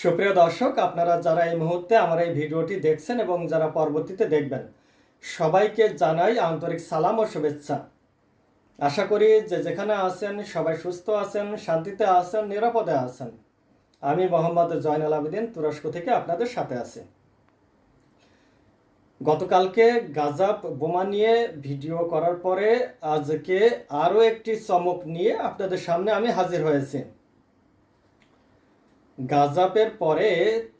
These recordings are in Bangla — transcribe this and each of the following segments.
সুপ্রিয় দর্শক, আপনারা যারা এই মুহূর্তে আমার এই ভিডিওটি দেখছেন এবং যারা পরবর্তীতে দেখবেন, সবাইকে জানাই আন্তরিক সালাম ও শুভেচ্ছা। আশা করি যে যেখানে আছেন, সবাই সুস্থ আছেন, শান্তিতে আছেন, নিরাপদে আছেন। আমি মোহাম্মদ জয়নাল আবেদিন, তুরস্ক থেকে আপনাদের সাথে আছি। গতকালকে গাজাব বোমা নিয়ে ভিডিও করার পরে আজকে আরও একটি চমক নিয়ে আপনাদের সামনে আমি হাজির হয়েছি। গাজাপের পরে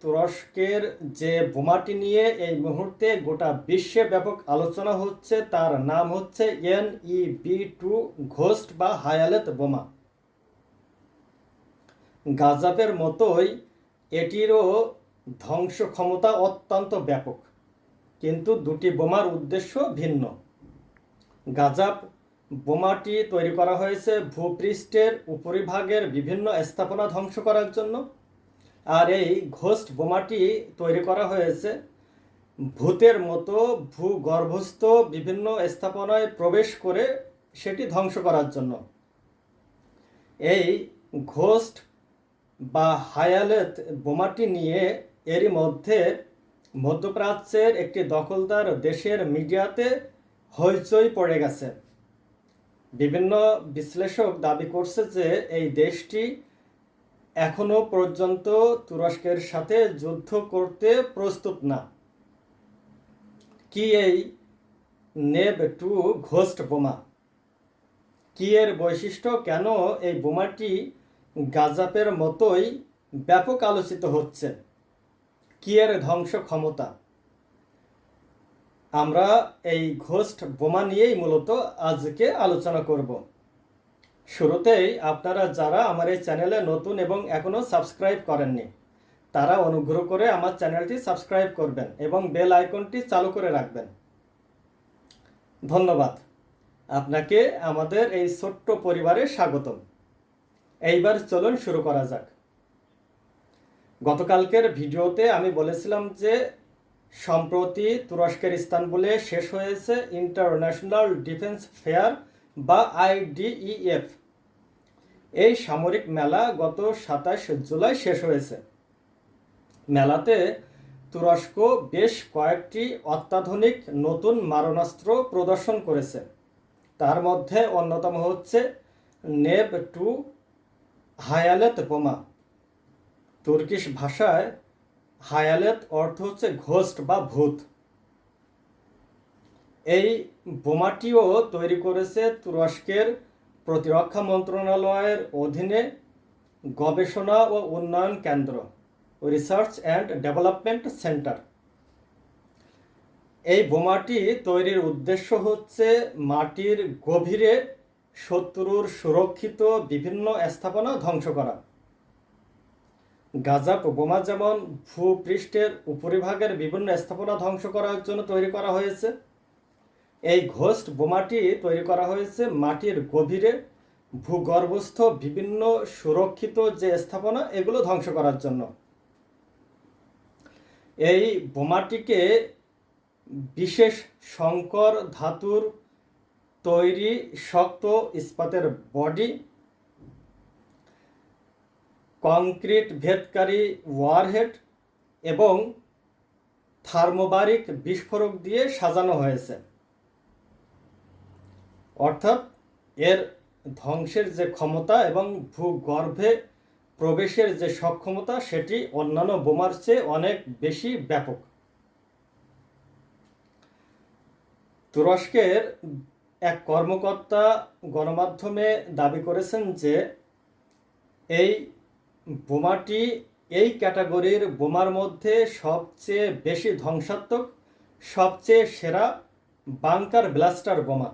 তুরস্কের যে বোমাটি নিয়ে এই মুহূর্তে গোটা বিশ্বে ব্যাপক আলোচনা হচ্ছে, তার নাম হচ্ছে N E B two ghost বা হায়ালেত বোমা। গাজাপের মতোই এটিরও ধ্বংস ক্ষমতা অত্যন্ত ব্যাপক, কিন্তু দুটি বোমার উদ্দেশ্য ভিন্ন। গাজাপ বোমাটি তৈরি করা হয়েছে ভূপৃষ্ঠের উপরিভাগের বিভিন্ন স্থাপনা ধ্বংস করার জন্য। আর এই ঘোস্ট বোমাটি তৈরি করা হয়েছে। ভূতের মতো ভূগর্ভস্থ বিভিন্ন স্থাপনায় প্রবেশ করে সেটি ধ্বংস করার জন্য। এই ঘোস্ট বা হায়ালেত বোমাটি নিয়ে এরই মধ্যে মধ্যপ্রাচ্যের একটি দখলদার দেশের মিডিয়াতে হইচই পড়ে গেছে। বিভিন্ন বিশ্লেষক দাবি করছে যে এই দেশটি এখনও পর্যন্ত তুরস্কের সাথে যুদ্ধ করতে প্রস্তুত না। কি এই নেব টু ঘোস্ট বোমা। কি এর বৈশিষ্ট্য কেন এই বোমাটি গাজাপের মতোই ব্যাপক আলোচিত হচ্ছে? কি এর ধ্বংস ক্ষমতা? আমরা এই ঘোস্ট বোমা নিয়েই মূলত আজকে আলোচনা করব। শুরুতেই আপনারা যারা আমার এই চ্যানেলে নতুন এবং এখনও সাবস্ক্রাইব করেননি, তারা অনুগ্রহ করে আমার চ্যানেলটি সাবস্ক্রাইব করবেন এবং বেল আইকনটি চালু করে রাখবেন। ধন্যবাদ। আপনাকে আমাদের এই ছোট্ট পরিবারে স্বাগতম। এইবার চলুন শুরু করা যাক। গতকালকের ভিডিওতে আমি বলেছিলাম যে, সম্প্রতি তুরস্কের ইস্তানবুলে শেষ হয়েছে ইন্টারন্যাশনাল ডিফেন্স ফেয়ার বা আইডিইএফ। এই সামরিক মেলা গত সাতাশ জুলাই শেষ হয়েছে। মেলাতে তুরস্ক বেশ কয়েকটি অত্যাধুনিক নতুন মারণাস্ত্র প্রদর্শন করেছে। তার মধ্যে অন্যতম হচ্ছে নেব টু হায়ালেত বোমা। তুর্কিশ ভাষায় হায়ালেত অর্থ হচ্ছে ঘোস্ট বা ভূত। এই বোমাটিও তৈরি করেছে তুরস্কের প্রতিরক্ষা মন্ত্রণালয়ের অধীনে গবেষণা ও উন্নয়ন কেন্দ্র রিসার্চ অ্যান্ড ডেভেলপমেন্ট সেন্টার এই বোমাটি তৈরির উদ্দেশ্য হচ্ছে মাটির গভীরে শত্রুর সুরক্ষিত বিভিন্ন স্থাপনা ধ্বংস করা। গাজাপ বোমা যেমন ভূপৃষ্ঠের উপরিভাগের বিভিন্ন স্থাপনা ধ্বংস করার জন্য তৈরি করা হয়েছে এই ঘোস্ট বোমাটি তৈরি করা হয়েছে মাটির গভীরে, ভূগর্ভস্থ বিভিন্ন সুরক্ষিত যে স্থাপনা, এগুলো ধ্বংস করার জন্য। এই বোমাটিকে বিশেষ সংকর ধাতুর তৈরি শক্ত ইস্পাতের বডি, কংক্রিট ভেদকারী ওয়ারহেড এবং থার্মোবারিক বিস্ফোরক দিয়ে সাজানো হয়েছে। অর্থাৎ এর ধ্বংসের যে ক্ষমতা এবং ভূগর্ভে প্রবেশের যে সক্ষমতা, সেটি অন্যান্য বোমার চেয়ে অনেক বেশি ব্যাপক। তুরস্কের এক কর্মকর্তা গণমাধ্যমে দাবি করেছেন যে এই বোমাটি এই ক্যাটাগরির বোমার মধ্যে সবচেয়ে বেশি ধ্বংসাত্মক, সবচেয়ে সেরা বাংকার ব্লাস্টার বোমা।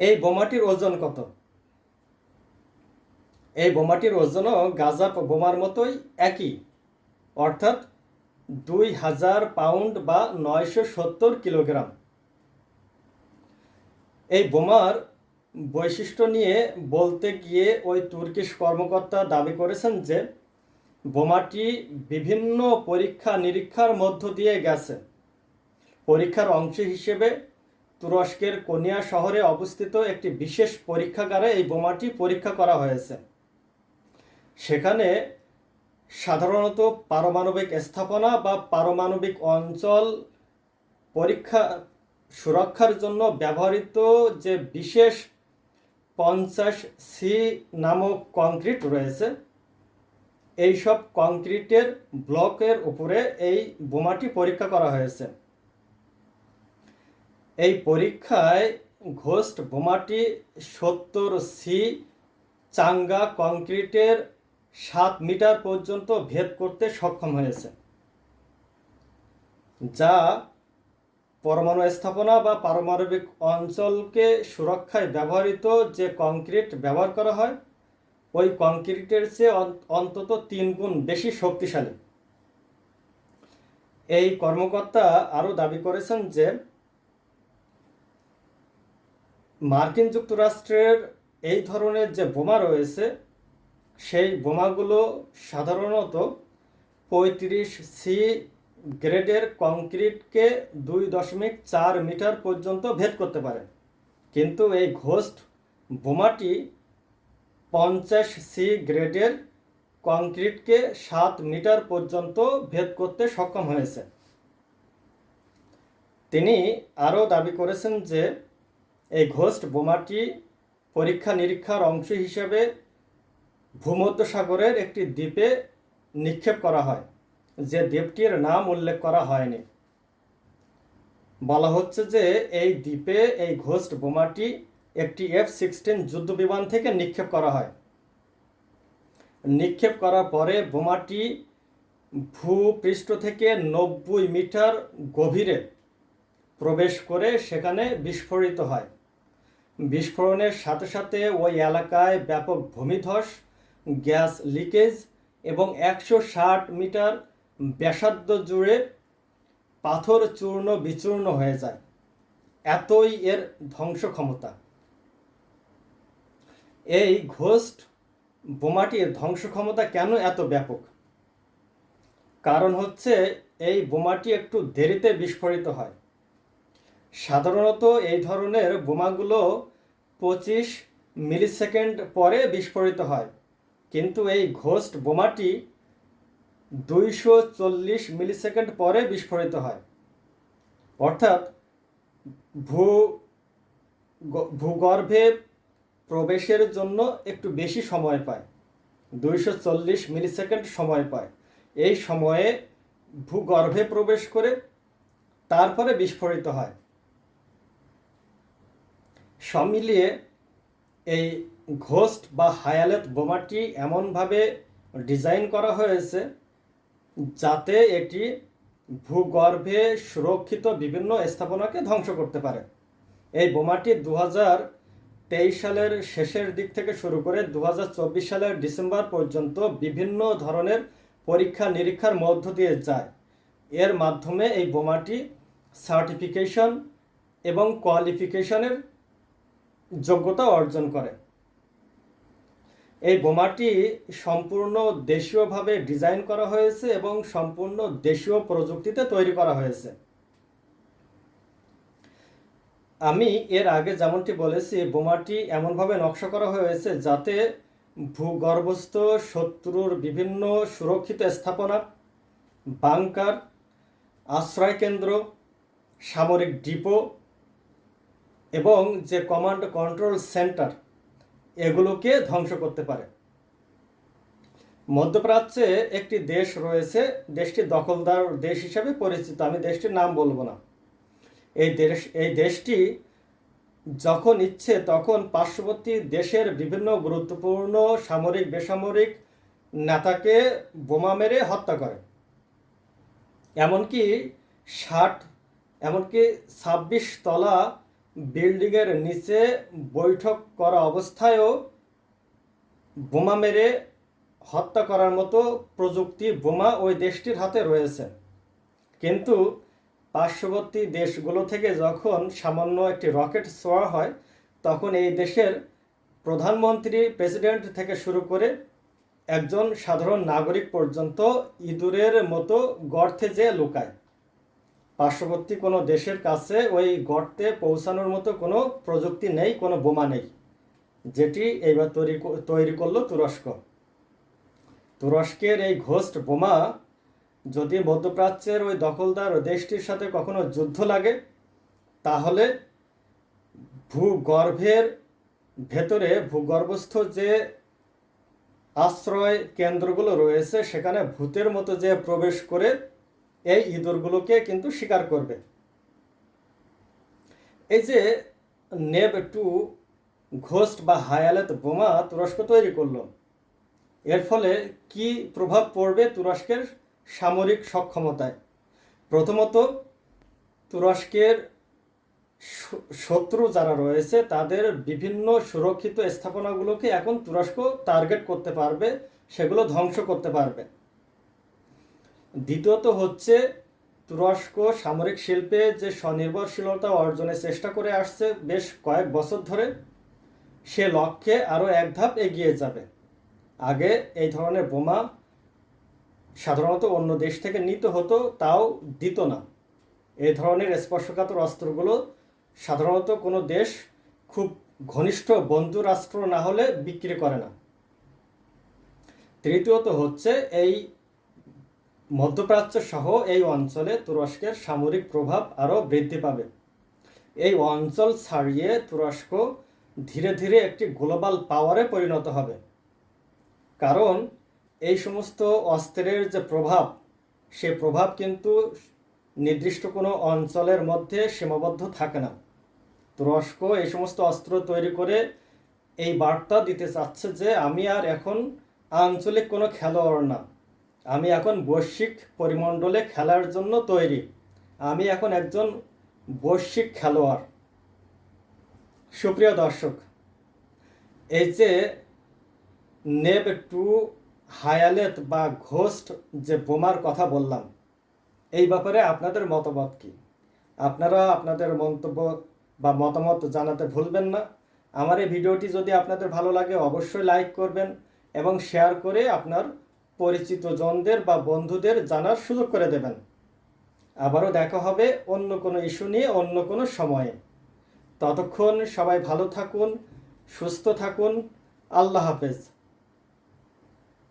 এই বোমাটির ওজন কত? এই বোমাটির ওজনও গাজা বোমার মতোই একই। অর্থাৎ দুই হাজার পাউন্ড বা নয়শো সত্তর কিলোগ্রাম। এই বোমার বৈশিষ্ট্য নিয়ে বলতে গিয়ে ওই তুর্কিশ কর্মকর্তা দাবি করেছেন যে, বোমাটি বিভিন্ন পরীক্ষা নিরীক্ষার মধ্য দিয়ে গেছে। পরীক্ষার অংশ হিসেবে তুরস্কের কোনিয়া শহরে অবস্থিত একটি বিশেষ পরীক্ষাগারে এই বোমাটি পরীক্ষা করা হয়েছে। সেখানে সাধারণত পারমাণবিক স্থাপনা বা পারমাণবিক অঞ্চল পরীক্ষা সুরক্ষার জন্য ব্যবহৃত যে বিশেষ পঞ্চাশ সি নামক কংক্রিট রয়েছে, এইসব কংক্রিটের ব্লকের উপরে এই বোমাটি পরীক্ষা করা হয়েছে। এই পরীক্ষায় ঘোস্ট বোমাটি সত্তর সি চাঙ্গা কংক্রিটের সাত মিটার পর্যন্ত ভেদ করতে সক্ষম হয়েছে, যা পরমাণু স্থাপনা বা পারমাণবিক অঞ্চলকে সুরক্ষায় ব্যবহৃত যে কংক্রিট ব্যবহার করা হয়, ওই কংক্রিটের চেয়ে অন্তত তিন গুণ বেশি শক্তিশালী। এই কর্মকর্তা আরও দাবি করেছেন যে মার্কিন যুক্তরাষ্ট্রের এই ধরনের যে বোমা রয়েছে, সেই বোমাগুলো সাধারণত পঁয়ত্রিশ সি গ্রেডের কংক্রিটকে দুই দশমিক চার মিটার পর্যন্ত ভেদ করতে পারে। কিন্তু এই ঘোস্ট বোমাটি পঞ্চাশ সি গ্রেডের কংক্রিটকে সাত মিটার পর্যন্ত ভেদ করতে সক্ষম হয়েছে। তিনি আরও দাবি করেছেন যে এই বোমাটি পরীক্ষা নিরীক্ষার অংশ হিসেবে ভূমধ্যসাগরের একটি দ্বীপে নিক্ষেপ করা হয়, যে দ্বীপটির নাম উল্লেখ করা হয়নি। বলা হচ্ছে যে এই দ্বীপে এই ঘোস্ট বোমাটি একটি এফ সিক্সটিন যুদ্ধ বিমান থেকে নিক্ষেপ করা হয়। নিক্ষেপ করার পরে বোমাটি ভূপৃষ্ঠ থেকে নব্বই মিটার গভীরে প্রবেশ করে সেখানে বিস্ফোরিত হয়। বিস্ফোরণের সাথে সাথে ওই এলাকায় ব্যাপক ভূমিধস, গ্যাস লিকেজ এবং একশো ষাট মিটার ব্যাসার্ধ জুড়ে পাথর চূর্ণ বিচূর্ণ হয়ে যায়। এতই এর ধ্বংস ক্ষমতা এই ঘোস্ট বোমাটির ধ্বংস ক্ষমতা কেন এত ব্যাপক? কারণ হচ্ছে এই বোমাটি একটু দেরিতে বিস্ফোরিত হয়। সাধারণত এই ধরনের বোমাগুলো পঁচিশ মিলিসেকেন্ড পরে বিস্ফোরিত হয়। কিন্তু এই ঘোস্ট বোমাটি দুইশো চল্লিশ মিলিসেকেন্ড পরে বিস্ফোরিত হয়। অর্থাৎ ভূ ভূগর্ভে প্রবেশের জন্য একটু বেশি সময় পায়। দুইশো চল্লিশ মিলিসেকেন্ড সময় পায়। এই সময়ে ভূগর্ভে প্রবেশ করে তারপরে বিস্ফোরিত হয়। সব মিলিয়ে এই ঘোস্ট বা হায়ালেত বোমাটি এমনভাবে ডিজাইন করা হয়েছে যাতে এটি ভূগর্ভে সুরক্ষিত বিভিন্ন স্থাপনাকে ধ্বংস করতে পারে। এই বোমাটি দু তেইশ সালের শেষের দিক থেকে শুরু করে দু হাজার চব্বিশ সালের ডিসেম্বর পর্যন্ত বিভিন্ন ধরনের পরীক্ষা নিরীক্ষার মধ্য দিয়ে যায়। এর মাধ্যমে এই বোমাটি সার্টিফিকেশন এবং কোয়ালিফিকেশনের যোগ্যতা অর্জন করে। এই বোমাটি সম্পূর্ণ দেশীয়ভাবে ডিজাইন করা হয়েছে এবং সম্পূর্ণ দেশীয় প্রযুক্তিতে তৈরি করা হয়েছে। আমি এর আগে যেমনটি বলেছি, বোমাটি এমনভাবে নকশা করা হয়েছে যাতে ভূগর্ভস্থ শত্রুর বিভিন্ন সুরক্ষিত স্থাপনা, বাংকার, আশ্রয়কেন্দ্র, সামরিক ডিপো এবং যে কমান্ড কন্ট্রোল সেন্টার এগুলোকে ধ্বংস করতে পারে। মধ্যপ্রাচ্যে একটি দেশ রয়েছে, দেশটি দখলদার দেশ হিসাবে পরিচিত, আমি দেশটির নাম বলব না। এই দেশ, এই দেশটি যখন ইচ্ছে তখন পার্শ্ববর্তী দেশের বিভিন্ন গুরুত্বপূর্ণ সামরিক, বেসামরিক নেতাকে বোমা মেরে হত্যা করে। এমনকি ষাট, এমনকি ছাব্বিশ তলা বিল্ডিংয়ের নিচে বৈঠক করা অবস্থায়ও বোমা মেরে হত্যা করার মতো প্রযুক্তি বোমা ওই দেশটির হাতে রয়েছে। কিন্তু পার্শ্ববর্তী দেশগুলো থেকে যখন সামান্য একটি রকেট ছোঁয়া হয়, তখন এই দেশের প্রধানমন্ত্রী, প্রেসিডেন্ট থেকে শুরু করে একজন সাধারণ নাগরিক পর্যন্ত ইঁদুরের মতো গর্তে যে লুকায়। পার্শ্ববর্তী কোনো দেশের কাছে ওই গর্তে পৌঁছানোর মতো কোনো প্রযুক্তি নেই, কোনো বোমা নেই, যেটি এইবার তৈরি তৈরি করল তুরস্ক। তুরস্কের এই ঘোস্ট বোমা যদি মধ্যপ্রাচ্যের ওই দখলদার দেশটির সাথে কখনো যুদ্ধ লাগে, তাহলে ভূগর্ভের ভেতরে ভূগর্ভস্থ যে আশ্রয় কেন্দ্রগুলো রয়েছে, সেখানে ভূতের মতো যে প্রবেশ করে এই ইঁদুরগুলোকে কিন্তু শিকার করবে। এই যে নেব টু ঘোস্ট বা হায়ালেত বোমা তুরস্ক তৈরি করল, এর ফলে কি প্রভাব পড়বে তুরস্কের সামরিক সক্ষমতায়? প্রথমত, তুরস্কের শত্রু যারা রয়েছে তাদের বিভিন্ন সুরক্ষিত স্থাপনাগুলোকে এখন তুরস্ক টার্গেট করতে পারবে, সেগুলো ধ্বংস করতে পারবে। দ্বিতীয়ত হচ্ছে তুরস্ক সামরিক শিল্পে যে স্বনির্ভরশীলতা অর্জনের চেষ্টা করে আসছে বেশ কয়েক বছর ধরে, সে লক্ষ্যে আরও এক ধাপ এগিয়ে যাবে। আগে এই ধরনের বোমা সাধারণত অন্য দেশ থেকে নিতে হতো, তাও দিত না। এই ধরনের স্পর্শকাতর অস্ত্রগুলো সাধারণত কোনো দেশ খুব ঘনিষ্ঠ বন্ধু রাষ্ট্র না হলে বিক্রি করে না। তৃতীয়ত হচ্ছে এই মধ্যপ্রাচ্য সহ এই অঞ্চলে তুরস্কের সামরিক প্রভাব আরও বৃদ্ধি পাবে। এই অঞ্চল ছাড়িয়ে তুরস্ক ধীরে ধীরে একটি গ্লোবাল পাওয়ারে পরিণত হবে। কারণ এই সমস্ত অস্ত্রের যে প্রভাব, সে প্রভাব কিন্তু নির্দিষ্ট কোনো অঞ্চলের মধ্যে সীমাবদ্ধ থাকে না। তুরস্ক এই সমস্ত অস্ত্র তৈরি করে এই বার্তা দিতে চাচ্ছে যে, আমি আর এখন আঞ্চলিক কোনো খেলোয়াড় না। আমি এখন বৈশ্বিক পরিমণ্ডলে খেলার জন্য তৈরি। আমি এখন একজন বৈশ্বিক খেলোয়াড়। সুপ্রিয় দর্শক, এই যে নেব টু হায়ালেত বা ঘোস্ট যে বোমার কথা বললাম, এই ব্যাপারে আপনাদের মতামত কি? আপনারা আপনাদের মন্তব্য বা মতামত জানাতে ভুলবেন না। আমার এই ভিডিওটি যদি আপনাদের ভালো লাগে, অবশ্যই লাইক করবেন এবং শেয়ার করে আপনার পরিচিত জনদের বা বন্ধুদের জানার সুযোগ করে দেবেন। আবারও দেখা হবে অন্য কোনো ইস্যু নিয়ে অন্য কোনো সময়ে। ততক্ষণ সবাই ভালো থাকুন, সুস্থ থাকুন। আল্লাহ হাফেজ।